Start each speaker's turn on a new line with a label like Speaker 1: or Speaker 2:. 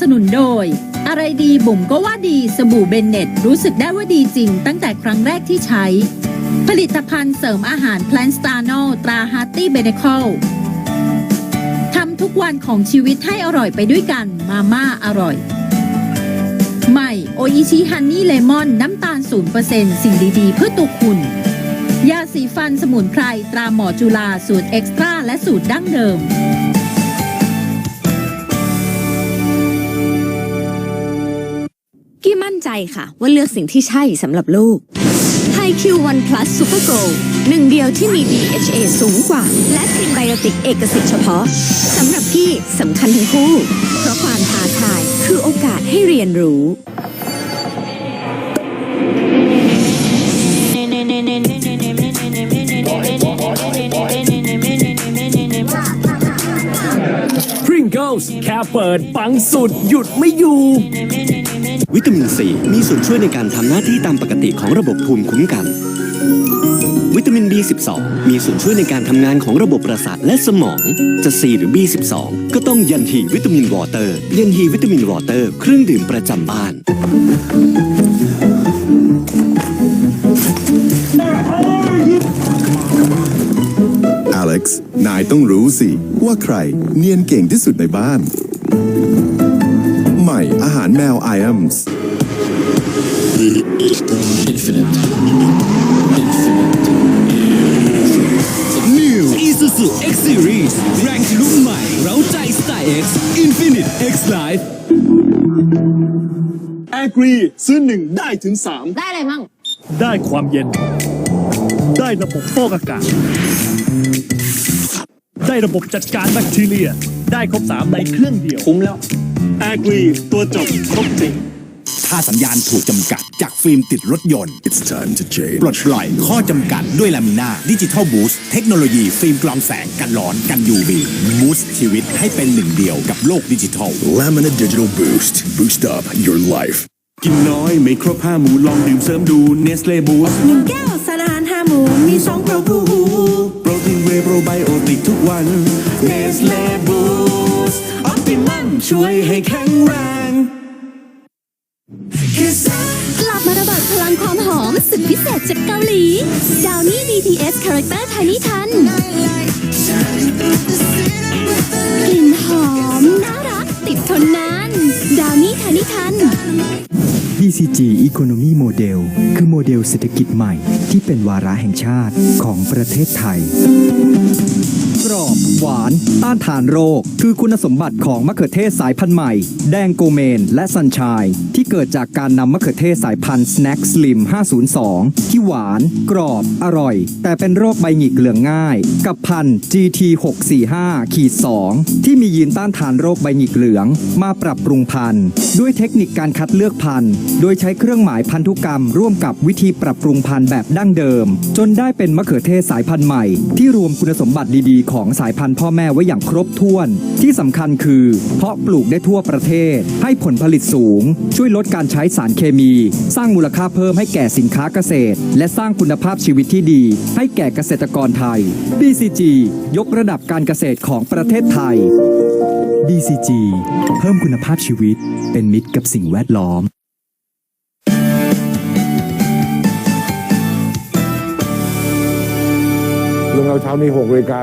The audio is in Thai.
Speaker 1: สนุนโดย อะไรดีบุ๋มก็ว่าดีสบู่เบนเน็ต รู้สึกได้ว่าดีจริง ตั้งแต่ครั้งแรกที่ใช้ ผลิตภัณฑ์เสริมอาหารแพลนสตาร์โนตราฮาร์ตี้เบเนคอลทำทุกวันของชีวิตให้อร่อยไปด้วยกันมาม่าอร่อย ใหม่โออิชิฮันนี่เลมอนน้ำตาล 0%สิ่งดีๆ เพื่อตัวคุณยาสีฟันสมุนไพรตราหมอจุฬาสูตรเอ็กซ์ตร้าและสูตรดั้งเดิม
Speaker 2: กี้มั่นใจค่ะ ว่าเลือกสิ่งที่ใช่สำหรับลูก h i q One Plus Super Go หนึ่งเดียวที่มี DHA สูงกว่า และพรีไบโอติกเอกสิทธิ์เฉพาะสำหรับพี่สำคัญทั้งคู่ เพราะความท้าทายคือโอกาสให้เรียนรู้
Speaker 3: Pringles แค่เปิดปังสุดหยุดไม่อยู่
Speaker 4: วิตามินซีมีส่วนช่วยในการทำหน้าที่ตามปกติของระบบภูมิคุ้มกัน วิตามิน B12 มีส่วนช่วยในการทำงานของระบบประสาทและสมอง จะ C หรือ B12 ก็ต้องยันฮีวิตามินวอเตอร์ ยันฮีวิตามินวอเตอร์เครื่องดื่มประจำบ้าน
Speaker 5: อเล็กซ์นายต้องรู้สิ ว่าใครเนียนเก่งที่สุดในบ้าน ใหม่ อาหารแมวไออ m มส์
Speaker 3: New Isuzu X Series แรงทะลุใหม่เร้าใจสไตล์ X Infinite X Life
Speaker 6: แอกรีซื้อหนึ่งได้ถึงสาม
Speaker 2: ได้อะไรมั่ง
Speaker 3: ได้ความเย็น ได้ระบบฟอกอากาศ ได้ระบบจัดการแบคทีเรีย ได้ครบสามในเครื่องเดียว
Speaker 6: คุ้มแล้ว แอกรีตัวจบครบจริง
Speaker 7: ถ้าสัญญาณถูกจำกัดจากฟิล์มติดรถยนต์
Speaker 5: It's time to change
Speaker 7: ปลดปล่อยข้อจำกัดด้วยลามิน่าดิจิทัลบูสต์เทคโนโลยีฟิล์มกรองแสงกันร้อนกัน UV บูสต์ชีวิตให้เป็นหนึ่งเดียวกับโลกดิจิทัล
Speaker 5: Lamina Digital Boost Boost up your life
Speaker 3: กินน้อยไม่ครบห้าหมูลองดื่มเสริมดูเนสเล่บูส
Speaker 8: หนึ่งแก้วสารอาหารห้าหมูมีสองโปรบู
Speaker 3: โปรตีนเวโปรไบโอติกทุกวันเนสเล่บูสออปติมัม ช่วยให้แข็งแรง
Speaker 2: กลับมาระเบิดพลังความหอมสุดพิเศษจากเกาหลี ดาวนี่ BTS Character Tiny Tan กลิ่นหอม น่ารัก ติดทนนาน ดาวนี่ Tiny Tan
Speaker 9: BCG Economy Model คือโมเดลเศรษฐกิจใหม่ที่เป็นวาระแห่งชาติของประเทศไทย กรอบ หวาน ต้านทานโรค คือคุณสมบัติของมะเขือเทศสายพันธุ์ใหม่ แดงโกเมน และซันชาย ที่เกิดจากการนำมะเขือเทศสายพันธุ์ Snack Slim 502 ที่หวาน กรอบ อร่อย แต่เป็นโรคใบหงิกเหลืองง่าย กับพันธุ์ GT 645ขีด2ที่มียีนต้านทานโรคใบหงิกเหลือง มาปรับปรุงพันธุ์ ด้วยเทคนิคการคัดเลือกพันธุ์ โดยใช้เครื่องหมายพันธุกรรม ร่วมกับวิธีปรับปรุงพันธุ์แบบดั้งเดิม จนได้เป็นมะเขือเทศสายพันธุ์ใหม่ ที่รวมคุณสมบัติดีๆ ของสายพันธุ์พ่อแม่ไว้อย่างครบถ้วน ที่สำคัญคือ เพาะปลูกได้ทั่วประเทศ ให้ผลผลิตสูง ช่วยลดการใช้สารเคมี สร้างมูลค่าเพิ่มให้แก่สินค้าเกษตร และสร้างคุณภาพชีวิตที่ดี ให้แก่เกษตรกรไทย BCG ยกระดับการเกษตรของประเทศไทย BCG เพิ่มคุณภาพชีวิต เป็นมิตรกับสิ่งแวดล้อม
Speaker 10: ลงเราเช้านี้6นาฬิกา